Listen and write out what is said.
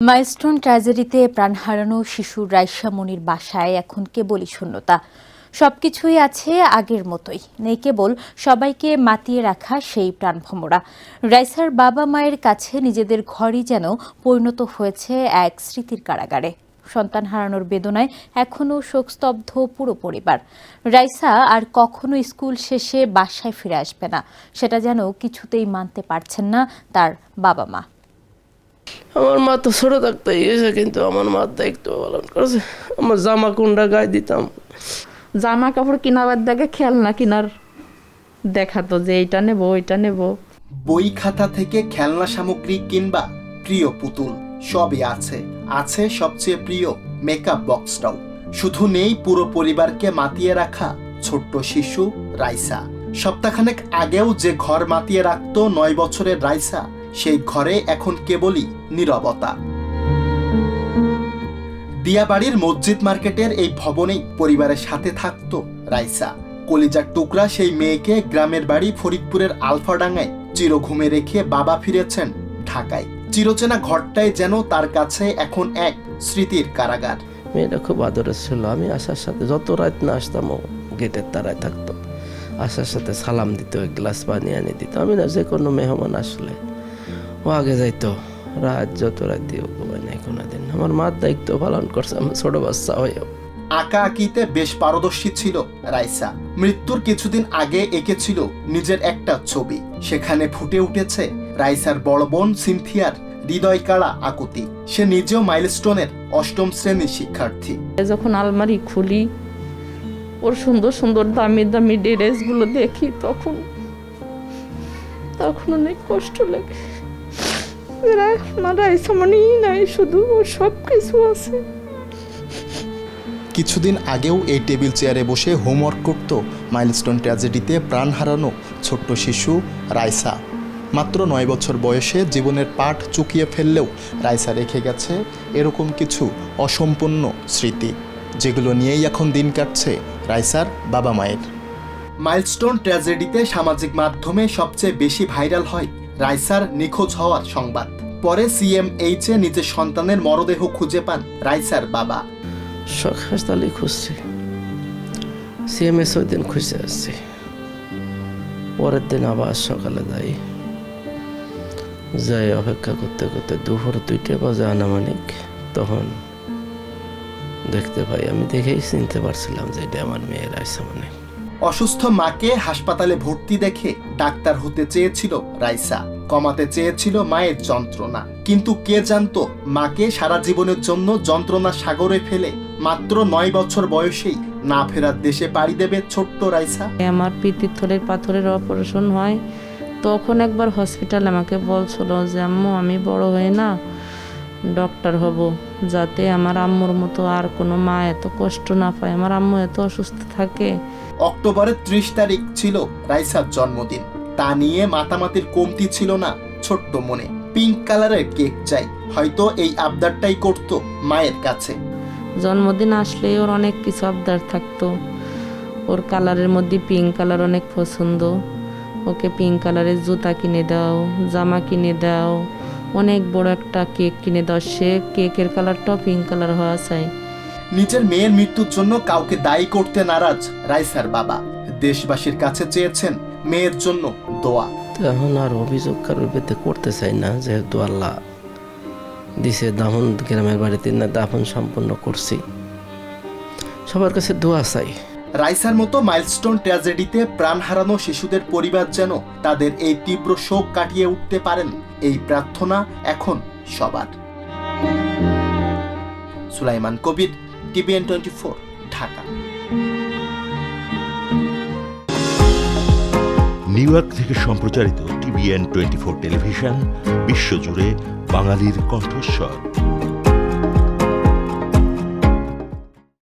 Milestone ট্র্যাজেডিতে প্রাণ হারানো শিশু রাইসা মনির বাসায় এখন কেবলই শূন্যতা। সবকিছুই আছে আগের মতোই। নেই কেবল সবাইকে মাতিয়ে রাখা সেই প্রাণভমরা রাইসার বাবা মায়ের কাছে নিজেদের ঘরই যেন পরিণত হয়েছে এক স্মৃতির কারাগারে। সন্তান হারানোর বেদনায় এখনও শোকস্তব্ধ পুরো পরিবার। রাইসা আর কখনো স্কুল শেষে বাসায় ফিরে আসবে না। সেটা যেন কিছুতেই মানতে পারছেন না তার বাবা মা। আমার মা তো ছোট থাকতে এসে কিন্তু আমার মা দায়িত্ব পালন করেছে। আমার জামা কুন্ডা গায়ে দিতাম। জামা কাপড় কেনাবার দেখে খেলনা কেনার। দেখাতো যে এইটা নেব ওইটা নেব। বই খাতা থেকে খেলনা সামগ্রী কিংবা প্রিয় পুতুল সবই আছে। আছে সবচেয়ে প্রিয় মেকআপ বক্সটাও শুধু নেই পুরো পরিবারকে মাতিয়ে রাখা ছোট্ট শিশু রাইসা। সপ্তাহখানেক আগেও যে ঘর মাতিয়ে রাখতো নয় বছরের রাইসা সেই ঘরে এখন কেবলই নীরবতা। দিয়াবাড়ির মসজিদ মার্কেটের এই ভবনেই পরিবারের সাথে থাকতো রাইসা। কলিজার টুকরা সেই মেয়েকে গ্রামের বাড়ি ফরিদপুরের আলফাডাঙ্গায় চিরঘুমে রেখে বাবা ফিরেছেন ঢাকায়। চিরচেনা ঘরটাই যেন তার কাছে এখন এক স্মৃতির কারাগার। মেয়েটা খুব আদরের ছিল। আমি আসার সাথে যত রাত না আসতাম ও গেটের তারায় থাকতো। আসার সাথে সালাম দিত গ্লাস পানি এনে দিত। আমি না যে কোনো মেহমান আসলে ও আগে যাইতো। রাত যত রাত দিয়ে ঘুমায় নাই কোনোদিন। আমার মার দায়িত্ব পালন করছে আমার ছোট বাচ্চা হয়েও। আঁকা আঁকিতে বেশ পারদর্শী ছিল রাইসা। মৃত্যুর কিছুদিন আগে এঁকেছিল নিজের একটা ছবি। সেখানে ফুটে উঠেছে রাইসার বড় বোন সিনথিয়ার হৃদয় কাড়া আকুতি। সে নিজেও মাইলস্টোনের অষ্টম শ্রেণির শিক্ষার্থী। যখন আলমারি খুলি ওর সুন্দর সুন্দর দামি দামি ড্রেসগুলো দেখি তখন তখন অনেক কষ্ট লাগে। শুধু সব কিছু আছে। কিছুদিন আগেও এই টেবিল চেয়ারে বসে হোমওয়ার্ক করত মাইলস্টোন ট্র্যাজেডিতে প্রাণ হারানো ছোট্ট শিশু রাইসা। মাত্র নয় বছর বয়সে জীবনের পাঠ চুকিয়ে ফেললেও রাইসা রেখে গেছে এরকম কিছু অসম্পূর্ণ স্মৃতি, যেগুলো নিয়েই এখন দিন কাটছে রাইসার বাবা মায়ের মাইলস্টোন ট্র্যাজেডিতে সামাজিক মাধ্যমে সবচেয়ে বেশি ভাইরাল হয় রাইসার নিখোঁজ হওয়ার সংবাদ। পরে সিএমএইচে নিজের সন্তানের মরদেহ খুঁজে পান রাইসার বাবা। শখ হাসতালি খুঁজছি। সিএমএস ওই দিন খুঁজে আসছি। পরের দিন আবার সকালে যাই যাই অপেক্ষা করতে করতে দুপুর দুইটা বাজে আনামানিক। তখন দেখতে পাই, আমি দেখেই চিনতে পারছিলাম যে এটা আমার মেয়ের আইসা মানে। অসুস্থ মাকে হাসপাতালে ভর্তি দেখে ডাক্তার হতে চেয়েছিল রাইসা। কমাতে চেয়েছিল মায়ের যন্ত্রণা। কিন্তু কে জানতো, মাকে সারা জীবনের জন্য যন্ত্রণা সাগরে ফেলে মাত্র নয় বছর বয়সেই না ফেরার দেশে পাড়ি দেবে ছোট্ট রাইসা। আমার পিত্তির পাথরের অপারেশন হয়। তখন একবার হসপিটাল আমাকে বলছিল যে, আম্মু, আমি বড় হয়ে না ডক্টর হব। যাতে আমার আম্মুর মতো আর কোনো মা এত কষ্ট না পায় আমার আম্মু এত অসুস্থ থাকে। অক্টোবরের ত্রিশ তারিখ ছিল রাইসার জন্মদিন। তা নিয়ে মাতামাতির কমতি ছিল না ছোট্ট মনে। পিঙ্ক কালারের কেক চাই হয়তো এই আবদারটাই করত মায়ের কাছে। জন্মদিন আসলে ওর অনেক কিছু আবদার থাকতো। ওর কালারের মধ্যে পিঙ্ক কালার অনেক পছন্দ। ওকে পিঙ্ক কালারের জুতা কিনে দাও জামা কিনে দাও অনেক বড় একটা কেক কিনে দাও। সে কেকের কালারটাও পিঙ্ক কালার হওয়া চাই। নিজের মেয়ের মৃত্যুর জন্য কাউকে দায়ী করতে নারাজ রাইসার বাবা। দেশবাসীর কাছে চেয়েছেন মেয়ের জন্য দোয়া। এখন আর অভিযোগ কারোর বিরুদ্ধে করতে চাই না যেহেতু আল্লাহ দিছে দাফন গ্রামের বাড়িতে না দাফন সম্পন্ন করছি। সবার কাছে দোয়া চাই। রাইসার মতো মাইলস্টোন ট্র্যাজেডিতে প্রাণ হারানো শিশুদের পরিবার যেন তাদের এই তীব্র শোক কাটিয়ে উঠতে পারেন, এই প্রার্থনা এখন সবার। Sulaiman Kabir, TVN twenty four, Dhaka. New York থেকে সম্প্রচারিত টিভিএন টোয়েন্টি ফোর টেলিভিশন, বিশ্বজুড়ে বাঙালির কণ্ঠস্বর।